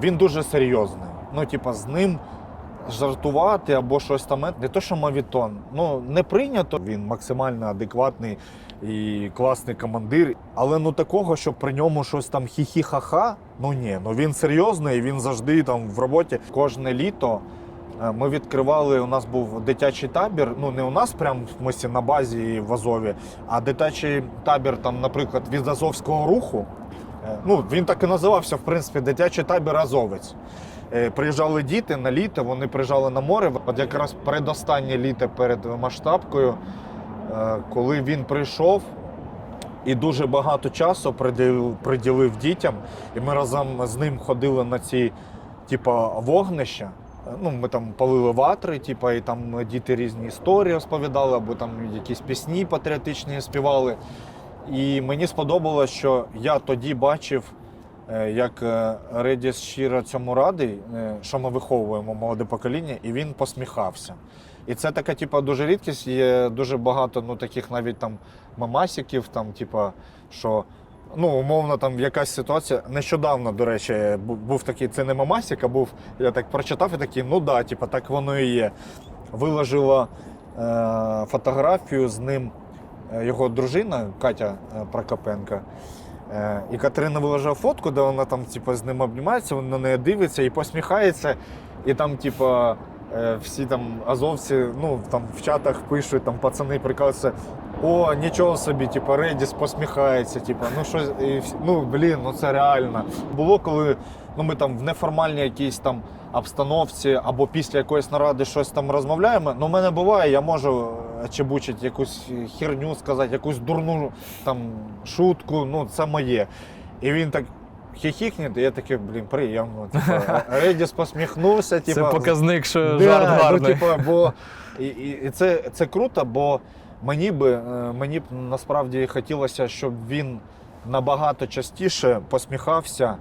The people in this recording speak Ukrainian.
Він дуже серйозний. Ну, типа, з ним жартувати або щось там. Не то, що мавітон. Ну, не прийнято. Він максимально адекватний і класний командир. Але ну такого, щоб при ньому щось там хі-хі-ха-ха, ну ні, ну він серйозний, він завжди там в роботі. Кожне літо. е, Ми відкривали, у нас був дитячий табір. Ну не у нас прямо в смислі на базі в Азові, а дитячий табір, там, наприклад, від Азовського руху. Е, Ну, він так і називався, в принципі, дитячий табір Азовець. Е, Приїжджали діти на літо, вони приїжджали на море. От якраз передостаннє літо перед масштабкою, е, коли він прийшов і дуже багато часу приділив, дітям, і ми разом з ним ходили на ці типа, вогнища. Ну, ми там палили ватри, типа, і там діти різні історії розповідали, або там якісь пісні патріотичні співали. І мені сподобалось, що я тоді бачив, е, як е, Редіс щиро цьому радий, е, що ми виховуємо молоде покоління, і він посміхався. І це така, типа, дуже рідкість. Є дуже багато ну, таких навіть там мамасиків, там, типа, що. Ну, умовно, там якась ситуація. Нещодавно, до речі, був такий, це не мамасик, а був, я так прочитав і такий, ну да, типа, так воно і є. Виложила е, фотографію з ним його дружина Катя е, Прокопенка. Е, І Катерина виложила фотку, де вона там типу, з ним обнімається, він на неї дивиться і посміхається. І там, типу, е, всі там азовці ну, там в чатах пишуть, там пацани прикалуються. О, нічого собі, типу, Редіс посміхається, типу, ну щось, ну блін, ну це реально. Було, коли ну, ми там в неформальній якійсь там обстановці або після якоїсь наради щось там розмовляємо. Ну, в мене буває, я можу чебучити якусь херню сказати, якусь дурну там шутку, ну це моє. І він так хіхікне, і я такий, блін, приємно. Типу, Редіс посміхнувся, типу, Це показник, що Да, жарт ну, гарний. типу, бо і, і, і це, це круто, бо мені би е, мені б насправді хотілося, щоб він набагато частіше посміхався